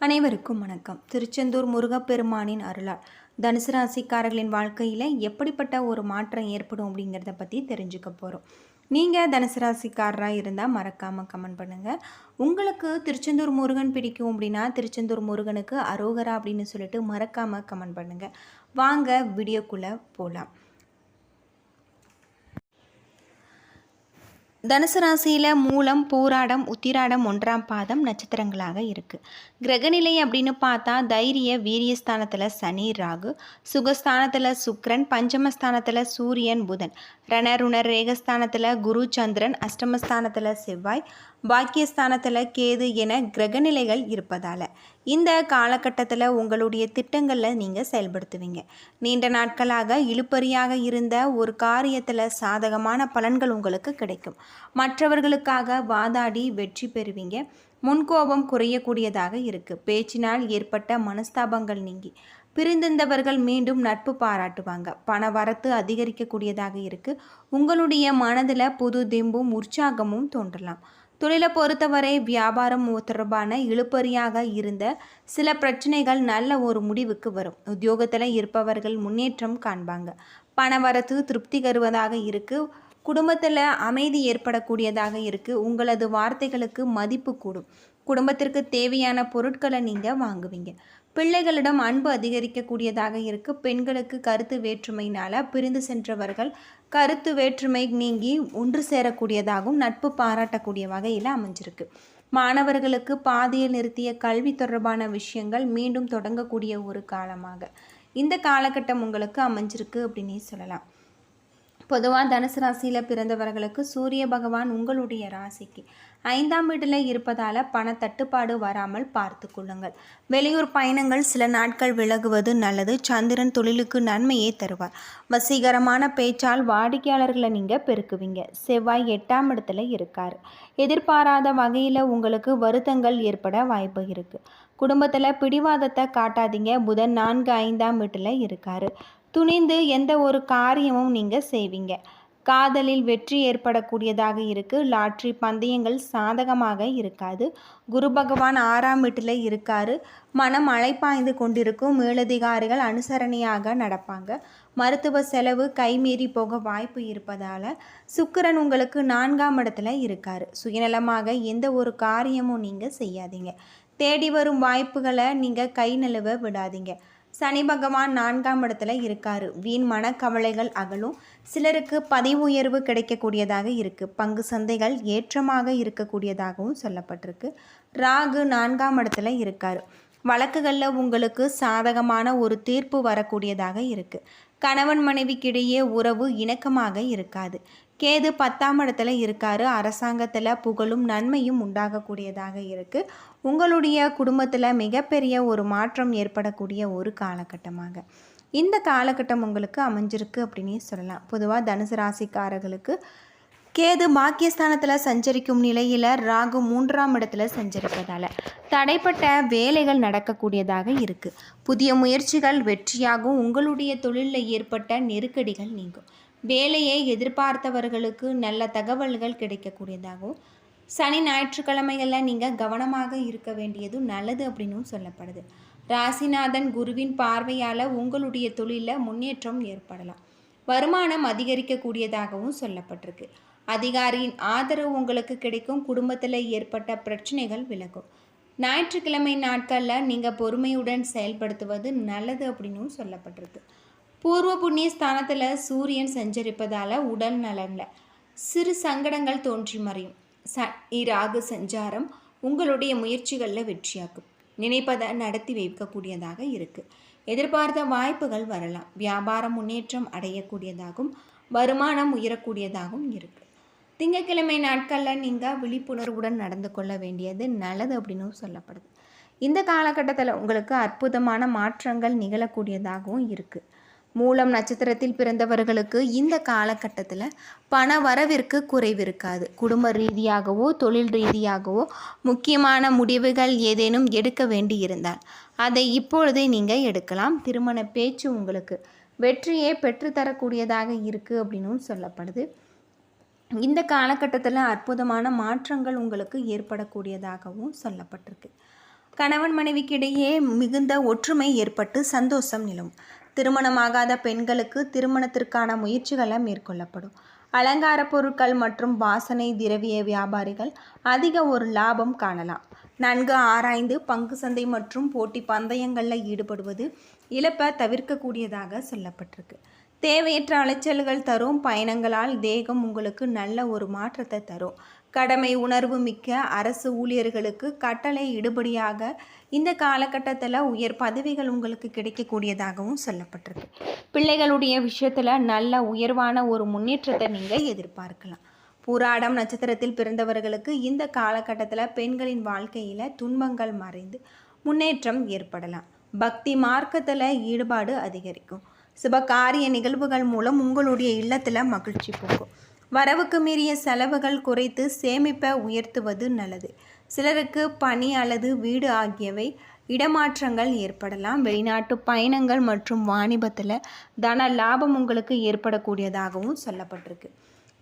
அனைவருக்கும் வணக்கம். திருச்செந்தூர் முருகப்பெருமானின் அருளால் தனுசு ராசிக்காரர்களின் வாழ்க்கையில் எப்படிப்பட்ட ஒரு மாற்றம் ஏற்படும் அப்படிங்கிறத பற்றி தெரிஞ்சுக்க போகிறோம் நீங்கள் தனுசு ராசிக்காரராக இருந்தால் மறக்காமல் கமெண்ட் பண்ணுங்கள் உங்களுக்கு திருச்செந்தூர் முருகன் பிடிக்கும் அப்படின்னா திருச்செந்தூர் முருகனுக்கு அரோகரா அப்படின்னு சொல்லிட்டு மறக்காமல் கமெண்ட் பண்ணுங்கள் வாங்க வீடியோக்குள்ளே போகலாம் தனுசு ராசியில் மூலம் பூராடம் உத்திராடம் ஒன்றாம் பாதம் நட்சத்திரங்களாக இருக்குது கிரகநிலை அப்படின்னு பார்த்தா தைரிய வீரியஸ்தானத்தில் சனி ராகு சுகஸ்தானத்தில் சுக்ரன் பஞ்சமஸ்தானத்தில் சூரியன் புதன். ரணருணர் ரேகஸ்தானத்தில் குரு சந்திரன் அஷ்டமஸ்தானத்தில் செவ்வாய் பாக்கியஸ்தானத்தில் கேது என கிரகநிலைகள் இருப்பதால். இந்த காலகட்டத்தில் உங்களுடைய திட்டங்களில் நீங்கள் செயல்படுத்துவீங்க. நீண்ட நாட்களாக இழுப்பறியாக இருந்த ஒரு காரியத்தில் சாதகமான பலன்கள் உங்களுக்கு கிடைக்கும். மற்றவர்களுக்காக வாதாடி வெற்றி பெறுவீங்க. முன்கோபம் குறையக்கூடியதாக இருக்குது பேச்சினால் ஏற்பட்ட மனஸ்தாபங்கள் நீங்கி. பிரிந்திருந்தவர்கள் மீண்டும் நட்பு பாராட்டுவாங்க. பண வரத்து அதிகரிக்கக்கூடியதாக இருக்குது உங்களுடைய மனதில் புது திம்பும் உற்சாகமும் தோன்றலாம். தொழிலை பொறுத்தவரை வியாபாரம் தொடர்பான இழுப்பறியாக இருந்த சில பிரச்சனைகள் நல்ல ஒரு முடிவுக்கு வரும். உத்தியோகத்தில் இருப்பவர்கள் முன்னேற்றம் காண்பாங்க. பண வரத்து திருப்தி தருவதாக இருக்குது குடும்பத்தில் அமைதி ஏற்படக்கூடியதாக இருக்குது உங்களது வார்த்தைகளுக்கு மதிப்பு கூடும். குடும்பத்திற்கு தேவையான பொருட்களை நீங்கள் வாங்குவீங்க. பிள்ளைகளிடம் அன்பு அதிகரிக்கக்கூடியதாக இருக்குது பெண்களுக்கு கருத்து வேற்றுமையினால் பிரிந்து சென்றவர்கள் கருத்து வேற்றுமை நீங்கி ஒன்று சேரக்கூடியதாகவும் நட்பு பாராட்டக்கூடிய வகையில் அமைஞ்சிருக்கு. மாணவர்களுக்கு பாதியில் நிறுத்திய கல்வி தொடர்பான விஷயங்கள் மீண்டும் தொடங்கக்கூடிய ஒரு காலமாக. இந்த காலகட்டம் உங்களுக்கு அமைஞ்சிருக்கு அப்படின்னே சொல்லலாம். பொதுவாக தனுசு ராசியில் பிறந்தவர்களுக்கு சூரிய பகவான் உங்களுடைய ராசிக்கு. ஐந்தாம் வீட்டில் இருப்பதால் பண தட்டுப்பாடு வராமல் பார்த்து கொள்ளுங்கள். வெளியூர் பயணங்கள் சில நாட்கள் விலகுவது நல்லது. சந்திரன் தொழிலுக்கு நன்மையை தருவார். வசீகரமான பேச்சால் வாடிக்கையாளர்களை நீங்கள் பெருக்குவீங்க. செவ்வாய் எட்டாம் இடத்துல இருக்கார். எதிர்பாராத வகையில் உங்களுக்கு வருத்தங்கள் ஏற்பட வாய்ப்பு இருக்குது குடும்பத்தில் பிடிவாதத்தை காட்டாதீங்க. புதன் நான்கு ஐந்தாம் வீட்டில் இருக்கார். துணிந்து எந்த ஒரு காரியமும் நீங்கள் செய்வீங்க. காதலில் வெற்றி ஏற்படக்கூடியதாக இருக்குது லாட்ரி பந்தயங்கள் சாதகமாக இருக்காது. குரு பகவான் ஆறாம் வீட்டில் இருக்காரு. மனம் அழைப்பாய்ந்து கொண்டிருக்கும் மேலதிகாரிகள் அனுசரணையாக நடப்பாங்க. மருத்துவ செலவு கைமீறி போக வாய்ப்பு இருப்பதால் சுக்கிரன் உங்களுக்கு நான்காம் இடத்துல இருக்கார். சுயநலமாக எந்த ஒரு காரியமும் நீங்கள் செய்யாதீங்க. தேடி வரும் வாய்ப்புகளை நீங்கள் கை நழுவ விடாதீங்க. சனி பகவான் நான்காம் இடத்துல இருக்கார். வீண் மனக்கவலைகள் அகலும். சிலருக்கு பதிவு உயர்வு கிடைக்கக்கூடியதாக இருக்குது பங்கு சந்தைகள் ஏற்றமாக இருக்கக்கூடியதாகவும் சொல்லப்பட்டிருக்கு. ராகு நான்காம் இடத்துல இருக்கார். வழக்குகளில் உங்களுக்கு சாதகமான ஒரு தீர்ப்பு வரக்கூடியதாக இருக்குது கணவன் மனைவிக்கிடையே உறவு இணக்கமாக இருக்காது. கேது பத்தாம் இடத்துல இருக்காரு. அரசாங்கத்தில் புகழும் நன்மையும் உண்டாகக்கூடியதாக இருக்குது உங்களுடைய குடும்பத்தில் மிகப்பெரிய ஒரு மாற்றம் ஏற்படக்கூடிய ஒரு காலகட்டமாக. இந்த காலகட்டம் உங்களுக்கு அமைஞ்சிருக்கு அப்படின்னே சொல்லலாம். பொதுவாக தனுசு ராசிக்காரர்களுக்கு கேது பாக்கியஸ்தானத்தில் சஞ்சரிக்கும் நிலையில் ராகு மூன்றாம் இடத்துல சஞ்சரிப்பதால். தடைப்பட்ட வேலைகள் நடக்கக்கூடியதாக இருக்குது புதிய முயற்சிகள் வெற்றியாகும். உங்களுடைய தொழிலில் ஏற்பட்ட நெருக்கடிகள் நீங்கும். வேலையை எதிர்பார்த்தவர்களுக்கு நல்ல தகவல்கள் கிடைக்கக்கூடியதாகவும் சனி ஞாயிற்றுக்கிழமைகளில் நீங்கள் கவனமாக இருக்க வேண்டியதும் நல்லது அப்படின்னும் சொல்லப்படுது. ராசிநாதன் குருவின் பார்வையால் உங்களுடைய தொழிலில் முன்னேற்றம் ஏற்படலாம். வருமானம் அதிகரிக்கக்கூடியதாகவும் சொல்லப்பட்டிருக்கு. அதிகாரியின் ஆதரவு உங்களுக்கு கிடைக்கும். குடும்பத்தில் ஏற்பட்ட பிரச்சனைகள் விலகும். ஞாயிற்றுக்கிழமை நாட்களில் நீங்கள் பொறுமையுடன் செயல்படுத்துவது நல்லது அப்படின்னும் சொல்லப்பட்டிருக்கு. பூர்வ புண்ணிய ஸ்தானத்தில் சூரியன் சஞ்சரிப்பதால் உடல் நலனில் சிறு சங்கடங்கள் தோன்றி மறையும். ச ராகு சஞ்சாரம் உங்களுடைய முயற்சிகளில் வெற்றியாக்கும். நினைப்பதை நடத்தி வைக்கக்கூடியதாக இருக்குது எதிர்பார்த்த வாய்ப்புகள் வரலாம். வியாபாரம் முன்னேற்றம் அடையக்கூடியதாகவும் வருமானம் உயரக்கூடியதாகவும் இருக்குது திங்கக்கிழமை நாட்களில் நீங்கள் விழிப்புணர்வுடன் நடந்து கொள்ள வேண்டியது நல்லது அப்படின்னு சொல்லப்படுது. இந்த காலகட்டத்தில் உங்களுக்கு அற்புதமான மாற்றங்கள் நிகழக்கூடியதாகவும் இருக்குது மூலம் நட்சத்திரத்தில் பிறந்தவர்களுக்கு இந்த காலகட்டத்தில் பண வரவிற்கு குறைவு இருக்காது. குடும்ப ரீதியாகவோ தொழில் ரீதியாகவோ முக்கியமான முடிவுகள் ஏதேனும் எடுக்க வேண்டி இருந்தால் அதை இப்பொழுதே நீங்கள் எடுக்கலாம். திருமண பேச்சு உங்களுக்கு வெற்றியை பெற்றுத்தரக்கூடியதாக இருக்குது அப்படின்னும் சொல்லப்படுது. இந்த காலகட்டத்தில் அற்புதமான மாற்றங்கள் உங்களுக்கு ஏற்படக்கூடியதாகவும் சொல்லப்பட்டிருக்கு. கணவன் மனைவிக்கிடையே மிகுந்த ஒற்றுமை ஏற்பட்டு சந்தோஷம் நிலவும். திருமணமாகாத பெண்களுக்கு திருமணத்திற்கான முயற்சிகளை மேற்கொள்ளப்படும். அலங்கார பொருட்கள் மற்றும் வாசனை திரவிய வியாபாரிகள் அதிக ஒரு லாபம் காணலாம். நன்கு ஆராய்ந்து பங்கு சந்தை மற்றும் போட்டி பந்தயங்களில் ஈடுபடுவது இழப்பை தவிர்க்கக்கூடியதாக சொல்லப்பட்டிருக்கு. தேவையற்ற அலைச்சல்கள் தரும் பயணங்களால் தேகம் உங்களுக்கு நல்ல ஒரு மாற்றத்தை தரும். கடமை உணர்வு மிக்க அரசு ஊழியர்களுக்கு கட்டளை இடுபடியாக இந்த காலகட்டத்தில் உயர் பதவிகள் உங்களுக்கு கிடைக்கக்கூடியதாகவும் சொல்லப்பட்டிருக்கு. பிள்ளைகளுடைய விஷயத்தில் நல்ல உயர்வான ஒரு முன்னேற்றத்தை நீங்கள் எதிர்பார்க்கலாம். புராடம் நட்சத்திரத்தில் பிறந்தவர்களுக்கு இந்த காலகட்டத்தில் பெண்களின் வாழ்க்கையில் துன்பங்கள் மறைந்து முன்னேற்றம் ஏற்படலாம். பக்தி மார்க்கத்தில் ஈடுபாடு அதிகரிக்கும். சுபகாரிய நிகழ்வுகள் மூலம் உங்களுடைய இல்லத்தில் மகிழ்ச்சி போகும். வரவுக்கு மீறிய செலவுகள் குறைத்து சேமிப்பை உயர்த்துவது நல்லது. சிலருக்கு பணி அல்லது வீடு ஆகியவை இடமாற்றங்கள் ஏற்படலாம். வெளிநாட்டு பயணங்கள் மற்றும் வாணிபத்தில் தன லாபம் உங்களுக்கு ஏற்படக்கூடியதாகவும் சொல்லப்பட்டிருக்கு.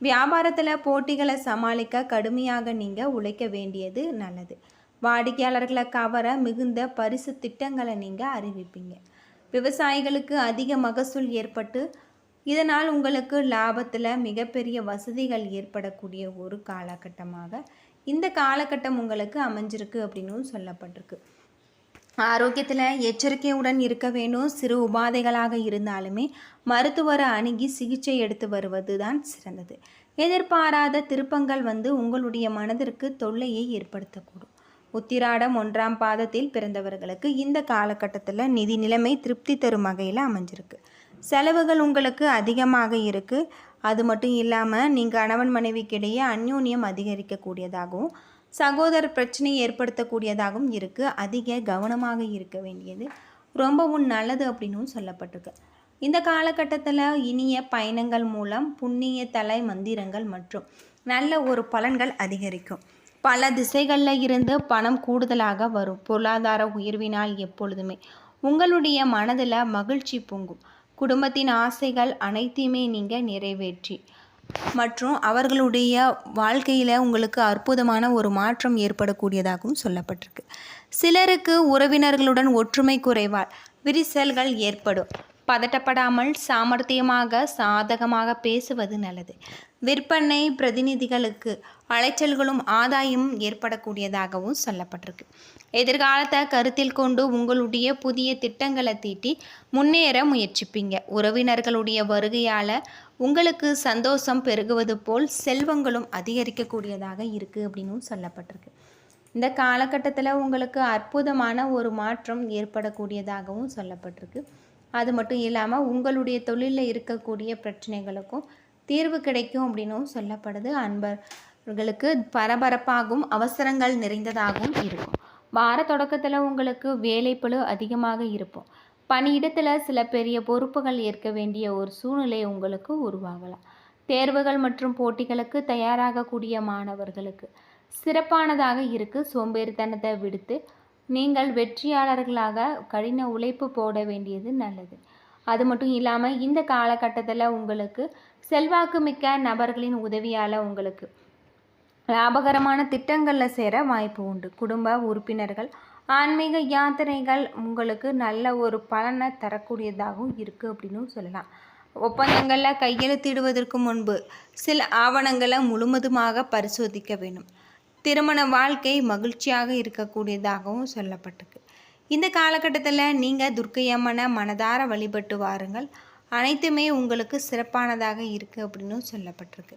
வியாபாரத்தில் போட்டிகளை சமாளிக்க கடுமையாக நீங்கள் உழைக்க வேண்டியது நல்லது. வாடிக்கையாளர்களை கவர மிகுந்த பரிசு திட்டங்களை நீங்கள் அறிவிப்பீங்க. விவசாயிகளுக்கு அதிக மகசூல் ஏற்பட்டு இதனால் உங்களுக்கு லாபத்தில் மிகப்பெரிய வசதிகள் ஏற்படக்கூடிய ஒரு காலகட்டமாக இந்த காலகட்டம் உங்களுக்கு அமைஞ்சிருக்கு அப்படின்னு சொல்லப்பட்டிருக்கு. ஆரோக்கியத்தில் எச்சரிக்கையுடன் இருக்க வேணும் சிறு உபாதைகளாக இருந்தாலுமே மருத்துவரை அணுகி சிகிச்சை எடுத்து வருவது தான் சிறந்தது. எதிர்பாராத திருப்பங்கள் வந்து உங்களுடைய மனதிற்கு தொல்லையை ஏற்படுத்தக்கூடும். உத்திராடம் ஒன்றாம் பாதத்தில் பிறந்தவர்களுக்கு இந்த காலகட்டத்தில் நிதி நிலைமை திருப்தி தரும் வகையில் அமைஞ்சிருக்கு. செலவுகள் உங்களுக்கு அதிகமாக இருக்குது அது மட்டும் இல்லாமல் நீங்கள் கணவன் மனைவிக்கிடையே அந்யோன்யம் அதிகரிக்கக்கூடியதாகவும் சகோதர பிரச்சனை ஏற்படுத்தக்கூடியதாகவும் இருக்குது அதிக கவனமாக இருக்க வேண்டியது ரொம்பவும் நல்லது அப்படின்னும் சொல்லப்பட்டிருக்கு. இந்த காலகட்டத்தில் இனிய பயணங்கள் மூலம் புண்ணிய தலை மந்திரங்கள் மற்றும் நல்ல ஒரு பலன்கள் அதிகரிக்கும். பல திசைகளில் இருந்து பணம் கூடுதலாக வரும். பொருளாதார உயர்வினால் எப்பொழுதுமே. உங்களுடைய மனதில் மகிழ்ச்சி பொங்கும். குடும்பத்தின் ஆசைகள் அனைத்தையுமே நீங்கள் நிறைவேற்றி. மற்றும் அவர்களுடைய வாழ்க்கையில் உங்களுக்கு அற்புதமான ஒரு மாற்றம் ஏற்படக்கூடியதாகவும் சொல்லப்பட்டிருக்கு. சிலருக்கு உறவினர்களுடன் ஒற்றுமை குறைவால் விரிசல்கள் ஏற்படும். பதட்டப்படாமல் சாமர்த்தியமாக சாதகமாக பேசுவது நல்லது. விற்பனை பிரதிநிதிகளுக்கு அலைச்சல்களும் ஆதாயமும் ஏற்படக்கூடியதாகவும் சொல்லப்பட்டிருக்கு. எதிர்காலத்தை கருத்தில் கொண்டு உங்களுடைய புதிய திட்டங்களை தீட்டி முன்னேற முயற்சிப்பீங்க. உறவினர்களுடைய வருகையால் உங்களுக்கு சந்தோஷம் பெருகுவது போல் செல்வங்களும் அதிகரிக்கக்கூடியதாக இருக்குது அப்படின்னும் சொல்லப்பட்டிருக்கு. இந்த காலகட்டத்தில் உங்களுக்கு அற்புதமான ஒரு மாற்றம் ஏற்படக்கூடியதாகவும் சொல்லப்பட்டிருக்கு. அது மட்டும் இல்லாமல் உங்களுடைய தொழிலில் இருக்கக்கூடிய பிரச்சனைகளுக்கும் தீர்வு கிடைக்கும் அப்படின்னும் சொல்லப்படுது. அன்பர் உங்களுக்கு பரபரப்பாகவும் அவசரங்கள் நிறைந்ததாகவும் இருக்கும். வார தொடக்கத்தில் உங்களுக்கு வேலைப்பழு அதிகமாக இருப்போம் பணியிடத்தில் சில பெரிய பொறுப்புகள் ஏற்க வேண்டிய ஒரு சூழ்நிலை உங்களுக்கு உருவாகலாம். தேர்வுகள் மற்றும் போட்டிகளுக்கு தயாராகக்கூடிய மாணவர்களுக்கு சிறப்பானதாக இருக்குது சோம்பேறித்தனத்தை விடுத்து நீங்கள் வெற்றியாளர்களாக கடின உழைப்பு போட வேண்டியது நல்லது. அது மட்டும் இல்லாமல் இந்த காலகட்டத்தில் உங்களுக்கு செல்வாக்கு மிக்க நபர்களின் உதவியால் உங்களுக்கு லாபகரமான திட்டங்களில் சேர வாய்ப்பு உண்டு. குடும்ப உறுப்பினர்கள் ஆன்மீக யாத்திரைகள் உங்களுக்கு நல்ல ஒரு பலனை தரக்கூடியதாகவும் இருக்குது அப்படின்னு சொல்லலாம். ஒப்பந்தங்களில் கையெழுத்திடுவதற்கு முன்பு சில ஆவணங்களை முழுவதுமாக பரிசோதிக்க வேண்டும். திருமண வாழ்க்கை மகிழ்ச்சியாக இருக்கக்கூடியதாகவும் சொல்லப்பட்டிருக்கு. இந்த காலகட்டத்தில் நீங்கள் துர்க்கையம்மனை மனதார வழிபட்டு வாருங்கள். அனைத்துமே உங்களுக்கு சிறப்பானதாக இருக்குது அப்படின்னு சொல்லப்பட்டிருக்கு.